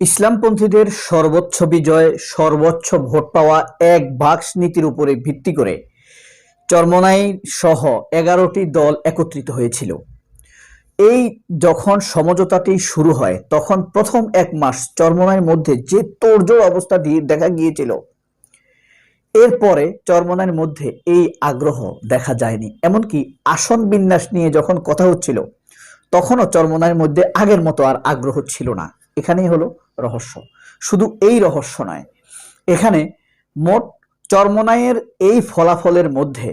ইসলামপন্থীদের সর্বোচ্চ বিজয়, সর্বোচ্চ ভোট পাওয়া এক বাক্স নীতির উপরে ভিত্তি করে চরমনাই সহ এগারোটি দল একত্রিত হয়েছিল। এই যখন সমঝোতাটি শুরু হয়, তখন প্রথম এক মাস চরমনাইয়ের মধ্যে যে তোড়জোড় অবস্থা দিয়ে দেখা গিয়েছিল, এরপরে চরমনাইয়ের মধ্যে এই আগ্রহ দেখা যায়নি। এমনকি আসন বিন্যাস নিয়ে যখন কথা হচ্ছিল, তখনও চরমনাইয়ের মধ্যে আগের মতো আর আগ্রহ ছিল না। এখানেই হলো রহস্য। শুধু এই রহস্য নয়, এখানে মোট চরমনাইয়ের এই ফলাফলের মধ্যে,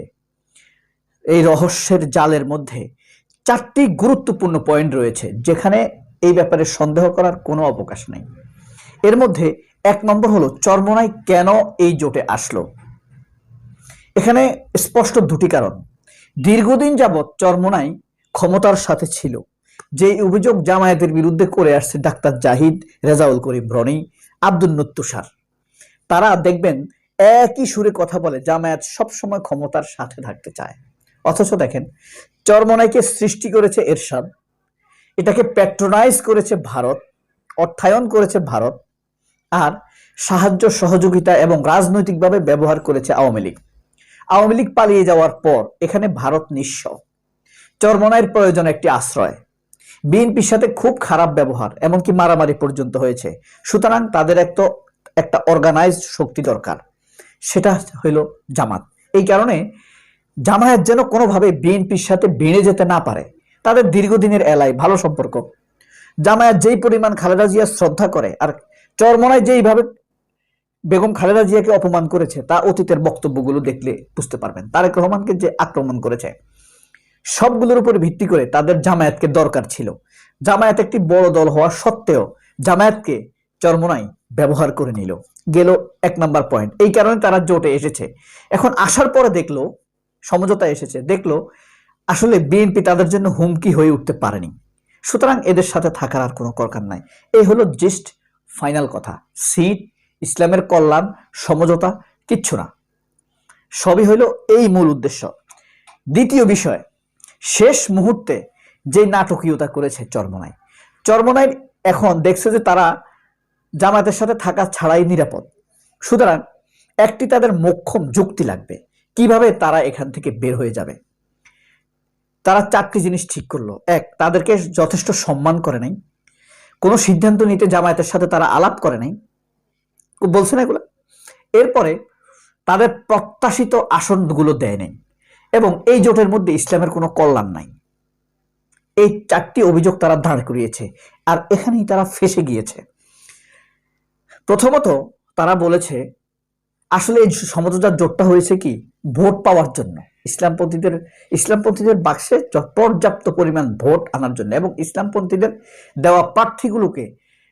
এই রহস্যের জালের মধ্যে চারটি গুরুত্বপূর্ণ পয়েন্ট রয়েছে, যেখানে এই ব্যাপারে সন্দেহ করার কোনো অবকাশ নেই। এর মধ্যে এক নম্বর হলো, চরমনাই কেন এই জোটে আসলো? এখানে স্পষ্ট দুটি কারণ। দীর্ঘদিন যাবৎ চরমনাই ক্ষমতার সাথে ছিল। যে অভিযোগ জামায়াতের বিরুদ্ধে করে আসছে ডাক্তার জাহিদ রেজাউল করিম রনি, আব্দুল নত্তুষার তারা দেখবেন একই সুরে কথা বলে, জামায়াত সবসময় ক্ষমতার সাথে থাকতে চায়। অথচ দেখেন, চরমনাইকে সৃষ্টি করেছে এরশাদ। এটাকে প্যাট্রোনাইজ করেছে ভারত, অর্থায়ন করেছে ভারত, আর সাহায্য, সহযোগিতা এবং রাজনৈতিকভাবে ব্যবহার করেছে আওয়ামী লীগ। আওয়ামী লীগ পালিয়ে যাওয়ার পর এখানে ভারত নিঃস্ব। চরমনাইয়ের প্রয়োজন একটি আশ্রয়। বিএনপির সাথে খুব খারাপ ব্যবহার, এমনকি মারামারি পর্যন্ত হয়েছে। সুতরাং তাদের একটা একটা অর্গানাইজড শক্তি দরকার। সেটা হইল জামাত। এই কারণে জামায়াত যেন কোনোভাবে বিএনপির সাথে বেড়ে যেতে না পারে। তাদের দীর্ঘদিনের এলাই ভালো সম্পর্ক। জামায়াত যেই পরিমাণ খালেদা জিয়া শ্রদ্ধা করে আর চরমনায় যেইভাবে বেগম খালেদা জিয়াকে অপমান করেছে, তা অতীতের বক্তব্যগুলো দেখলে বুঝতে পারবেন। তারেক রহমানকে যে আক্রমণ করেছে সবগুলোর উপর ভিত্তি করে তাদের জামায়াতকে দরকার ছিল। জামায়াত একটি বড় দল হওয়া সত্ত্বেও জামায়াতকে চরমনাই ব্যবহার করে নিল। গেল এক নাম্বার পয়েন্ট। এই কারণে তারা জোটে এসেছে। এখন আসার পরে দেখল, সমঝোতা এসেছে, দেখল আসলে বিএনপি তাদের জন্য হুমকি হয়ে উঠতে পারেনি। সুতরাং এদের সাথে থাকার আর কোনো দরকার নাই। এই হলো জাস্ট ফাইনাল কথা। সিট, ইসলামের কল্যাণ, সমঝোতা, কিচ্ছু না। সবই হলো এই মূল উদ্দেশ্য। দ্বিতীয় বিষয় শেষ মুহূর্তে যে নাটকীয়তা করেছে চরমনাই চরমনাই এখন দেখছে যে তারা জামায়াতের সাথে থাকা ছাড়াই নিরাপদ। সুতরাং একটি তাদের মোক্ষম যুক্তি লাগবে, কীভাবে তারা এখান থেকে বের হয়ে যাবে। তারা চারটি জিনিস ঠিক করল। এক, তাদেরকে যথেষ্ট সম্মান করে নাই। কোনো সিদ্ধান্ত নিতে জামায়াতের সাথে তারা আলাপ করে নাই। বলছে না এগুলো? এরপরে তাদের প্রত্যাশিত আসনগুলো দেয় নাই। এবং এই জোটের মধ্যে ইসলামের কোনো কল্যাণ নাই। এই চারটি অভিযোগ তারা দাঁড় করিয়েছে আর এখানেই তারা ফেসে গিয়েছে। প্রথমত তারা বলেছে, আসলে এই সমঝোতার জোটটা হয়েছে কি? ভোট পাওয়ার জন্য। ইসলামপন্থীদের ইসলামপন্থীদের বাক্সে পর্যাপ্ত পরিমাণ ভোট আনার জন্য এবং ইসলামপন্থীদের দেওয়া প্রার্থীগুলোকে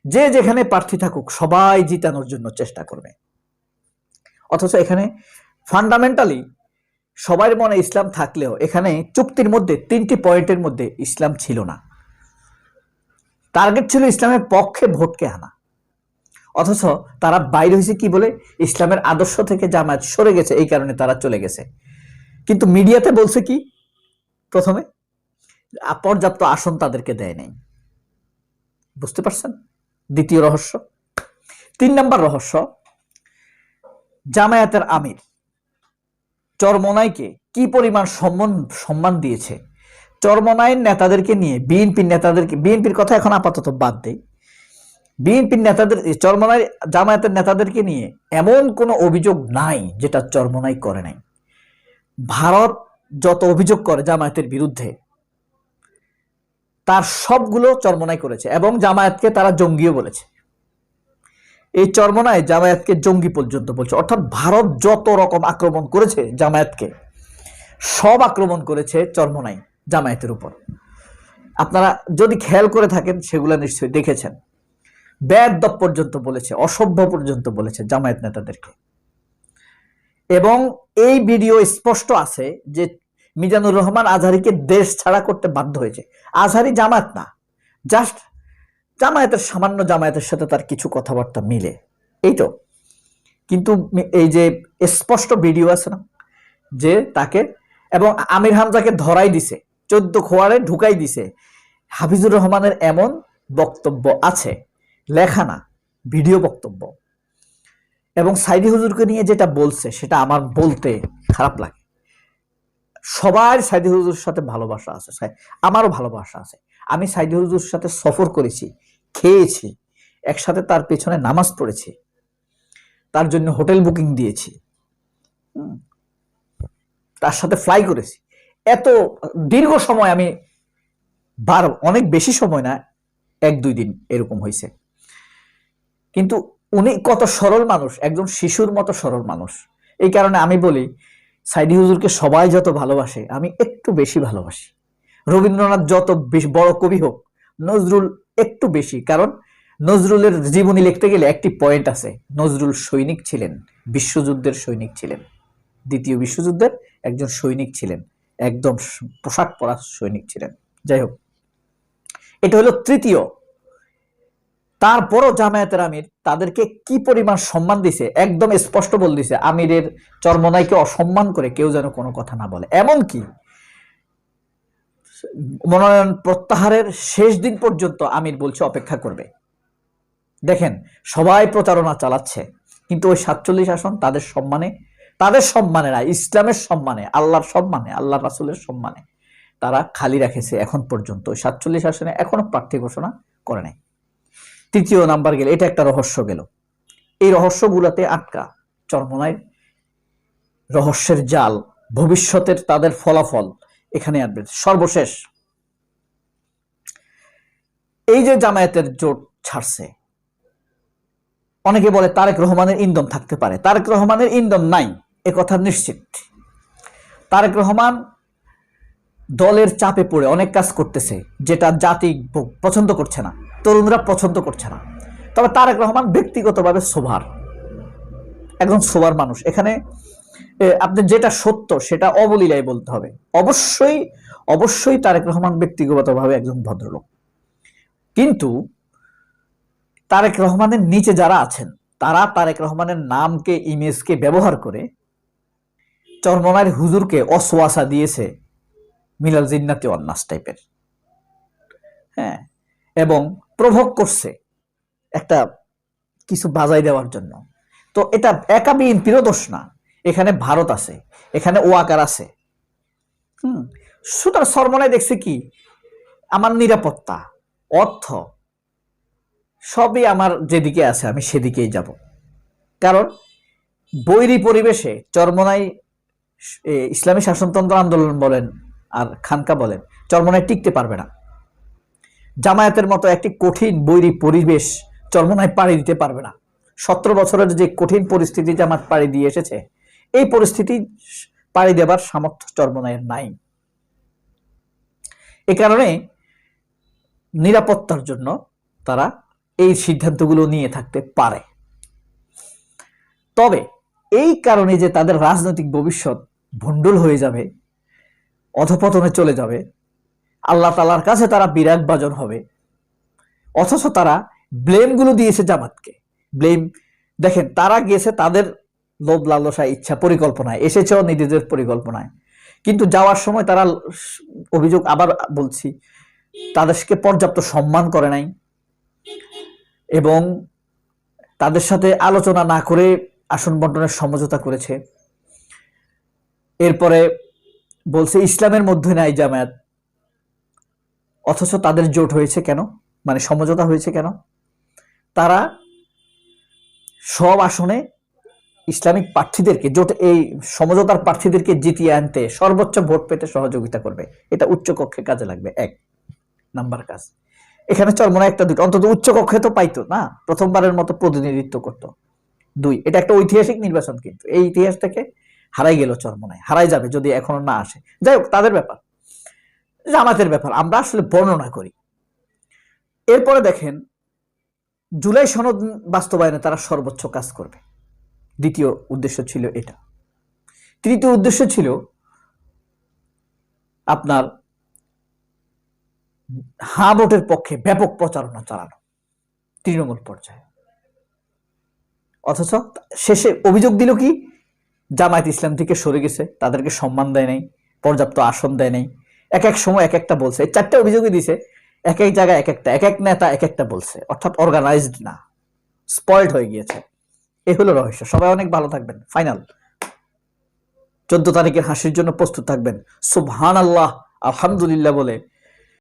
যে যেখানে প্রার্থী থাকুক সবাই জিতানোর জন্য চেষ্টা করবে। অথচ এখানে ফান্ডামেন্টালি সবার মনে ইসলাম থাকলেও এখানে চুক্তির মধ্যে, তিনটি পয়েন্টের মধ্যে ইসলাম ছিল না। টার্গেট ছিল ইসলামের পক্ষে ভোটকে আনা। অথচ তারা বাইরে হয়েছে কি বলে? ইসলামের আদর্শ থেকে জামায়াত সরে গেছে, এই কারণে তারা চলে গেছে। কিন্তু মিডিয়াতে বলছে কি? প্রথমে, পর্যাপ্ত আসন তাদেরকে দেয় নাই। বুঝতে পারছেন? দ্বিতীয় রহস্য। তিন নম্বর রহস্য, জামায়াতের আমির চরমনাইকে কি? পরিমাণ সম্মান সম্মান দিয়েছে? চরমনাইয়ের নেতাদেরকে নিয়ে বিএনপির নেতাদেরকে, বিএনপির কথা এখন আপাতত বাদ দেই। বিএনপির নেতাদের, চরমনাই জামায়াতের নেতাদেরকে নিয়ে এমন কোনো অভিযোগ নাই যেটা চরমনাই করে নাই। ভারত যত অভিযোগ করে জামায়াতের বিরুদ্ধে, তার সবগুলো চরমনাই করেছে এবং জামায়াতকে তারা জঙ্গিও বলেছে। এই চরমনায় জামায়াতকে জঙ্গি পর্যন্ত বলছে। অর্থাৎ ভারত যত রকম আক্রমণ করেছে জামায়াতকে, সব আক্রমণ করেছে চরমনাই জামায়াতের উপর। আপনারা যদি খেয়াল করে থাকেন, সেগুলো নিশ্চয়ই দেখেছেন। ব্যাদ পর্যন্ত বলেছে, অসভ্য পর্যন্ত বলেছে জামায়াত নেতাদেরকে। এবং এই ভিডিও স্পষ্ট আছে যে মিজানুর রহমান আজহারিকে দেশ ছাড়া করতে বাধ্য হয়েছে। আজহারি জামায়াত না, জাস্ট জামায়াতের সামান্য জামায়াতের সাথে তার কিছু কথাবার্তা মিলে। এই তো। কিন্তু এই যে স্পষ্ট ভিডিও আছে না, যে তাকে, এবং আমির হামজাকে ধরাই দিছে, চোদ্দ খোয়ারে ঢুকাই দিছে, হাফিজুর রহমানের এমন বক্তব্য আছে, লেখা না, ভিডিও বক্তব্য। এবং সাইদি হুজুরকে নিয়ে যেটা বলছে, সেটা আমার বলতে খারাপ লাগে। সবার সাইদি হুজুরের সাথে ভালোবাসা আছে আমারও ভালোবাসা আছে। আমি সাইদি হুজুরের সাথে সফর করেছি, খেয়েছি, একসাথে তার পেছনে নামাজ পড়েছি, তার জন্য হোটেল বুকিং দিয়েছি। তার সাথে ফ্লাই করেছি। এত দীর্ঘ সময় আমি বার, অনেক বেশি সময় না, এক দুই দিন এরকম হয়েছে। কিন্তু উনি কত সরল মানুষ, একজন শিশুর মতো সরল মানুষ। এই কারণে আমি বলি সাইদি হুজুরকে সবাই যত ভালোবাসে, আমি একটু বেশি ভালোবাসি। রবীন্দ্রনাথ যত বেশ বড় কবি হোক, নজরুল একটু বেশি। কারণ নজরুলের জীবনী লিখতে গেলে একটি পয়েন্ট আছে। নজরুল সৈনিক ছিলেন, বিশ্বযুদ্ধের সৈনিক ছিলেন। দ্বিতীয় বিশ্বযুদ্ধের একজন সৈনিক ছিলেন, একদম পোশাক পরা সৈনিক ছিলেন। যাই হোক, এটা হলো তৃতীয়। তারপরও জামায়াতের আমির তাদেরকে কি পরিমাণ সম্মান দিছে, একদম স্পষ্ট বল দিছে, আমিরের চরমনাইকে অসম্মান করে কেউ যেন কোনো কথা না বলে। এমন কি মনোনয়ন প্রত্যাহারের শেষ দিন পর্যন্ত আমির বলছে অপেক্ষা করবে। দেখেন, সবাই প্রচারণা চালাচ্ছে, কিন্তু ওই সাতচল্লিশ আসন তাদের সম্মানে তাদের সম্মানে না, ইসলামের সম্মানে, আল্লাহর সম্মানে আল্লাহ রাসুলের সম্মানে তারা খালি রাখেছে এখন পর্যন্ত। ওই সাতচল্লিশ আসনে এখনও প্রার্থী ঘোষণা করে নাই। তৃতীয় নাম্বার গেল, এটা একটা রহস্য গেল। এই রহস্যগুলোতে আটকা, চরমনায় রহস্যের জাল, ভবিষ্যতের তাদের ফলাফল এখানে আসবে। সর্বশেষ, এই যে জামায়াতের জোট ছাড়ছে, অনেকে বলে তারেক রহমানের ইন্ধন থাকতে পারে। তারেক রহমানের ইন্ধন নাই, এ কথা নিশ্চিত। তারেক রহমান দলের চাপে পড়ে অনেক কাজ করতেছে, যেটা জাতি পছন্দ করছে না, তরুণরা পছন্দ করছে না। তবে তারেক রহমান ব্যক্তিগতভাবে সোভার, একজন সোভার মানুষ। এখানে এ, আপনি যেটা সত্য সেটা অবলীলায় বলতে হবে। অবশ্যই অবশ্যই তারেক রহমান ব্যক্তিগতভাবে একজন ভদ্রলোক। কিন্তু তারেক রহমানের নিচে যারা আছেন তারা তারেক রহমানের নামকে ইমেজকে ব্যবহার করে চরমনার হুজুরকে অসোয়াসা দিয়েছে মিলাল জিন্নাতি অন্নাস টাইপের। হ্যাঁ এবং প্রভোগ করছে একটা কিছু বাজাই দেওয়ার জন্য। তো এটা একা বিএনপিরও দোষ না। এখানে ভারত আছে, এখানে ওয়াকার আছে। হুম, সুতরাং সরমনায় দেখছে কি? আমার নিরাপত্তা, অর্থ, সবই আমার যেদিকে আছে, আমি সেদিকেই যাব। কারণ বৈরী পরিবেশে চরমনাই ইসলামী শাসনতন্ত্র আন্দোলন বলেন আর খানকা বলেন, চরমনায় টিকতে পারবে না। জামায়াতের মতো একটি কঠিন বৈরী পরিবেশ চরমনায় পাড়ি দিতে পারবে না। সতেরো বছরের যে কঠিন পরিস্থিতি জামাত পাড়ি দিয়ে এসেছে এই পরিস্থিতি পাড়ি দেবার সামর্থ্য চরমনায়ের নাই। এ কারণে নিরাপত্তার জন্য তারা এই সিদ্ধান্তগুলো নিয়ে থাকতে পারে। তবে এই কারণে যে তাদের রাজনৈতিক ভবিষ্যৎ ভণ্ডুল হয়ে যাবে, অধপতনে চলে যাবে, আল্লাহ তালার কাছে তারা বিরাট বাজন হবে, অথচ তারা ব্লেমগুলো দিয়েছে জামাতকে। ব্লেম, দেখেন, তারা গিয়েছে তাদের লোভ, লালসা, ইচ্ছা পরিকল্পনায়। এসেছেও নিজেদের পরিকল্পনায়। কিন্তু যাওয়ার সময় তারা অভিযোগ আবার বলছি, তাদেরকে পর্যাপ্ত সম্মান করে নাই এবং তাদের সাথে আলোচনা না করে আসন বন্টনের সমঝোতা করেছে। এরপরে বলছে, ইসলামের মধ্যে নাই জামায়াত। অথচ তাদের জোট হয়েছে কেন? মানে সমঝোতা হয়েছে কেন? তারা সব আসনে ইসলামিক প্রার্থীদেরকে, জোট এই সমঝোতার প্রার্থীদেরকে জিতিয়ে আনতে সর্বোচ্চ ভোট পেতে সহযোগিতা করবে। এটা উচ্চ কক্ষে কাজে লাগবে, এক নাম্বার কাজ। এখানে চরমনা একটা দুটো অন্তত উচ্চ কক্ষে তো পাইতো, না? প্রথমবারের মতো প্রতিনিধিত্ব করত। দুই, এটা একটা ঐতিহাসিক নির্বাচন কিন্তু, এই ইতিহাস থেকে হারাই গেল চরমনায়, হারাই যাবে যদি এখনও না আসে। যাই হোক, তাদের ব্যাপার, জামাতের ব্যাপার, আমরা আসলে বর্ণনা করি। এরপরে দেখেন, জুলাই সনদ বাস্তবায়নে তারা সর্বোচ্চ কাজ করবে। দ্বিতীয় উদ্দেশ্য ছিল এটা। তৃতীয় উদ্দেশ্য ছিল আপনার হা ভোটের পক্ষে ব্যাপক প্রচারণা চালানো তৃণমূল পর্যায়ে। অথচ শেষে অভিযোগ দিল কি, জামায়াত ইসলাম থেকে সরে গেছে, তাদেরকে সম্মান দেয় নাই, পর্যাপ্ত আসন দেয় নাই। এক এক সময় এক একটা বলছে চারটে অভিযোগই দিছে, এক এক জায়গায় এক একটা, এক এক নেতা এক একটা বলছে, অর্থাৎ অর্গানাইজড না স্পয়েলড হয়ে গিয়েছে। এ হলো রহস্য। সবাই অনেক ভালো থাকবেন। ফাইনাল চোদ্দ তারিখের হাসির জন্য প্রস্তুত থাকবেন। সুবহান আল্লাহ আলহামদুলিল্লাহ বলে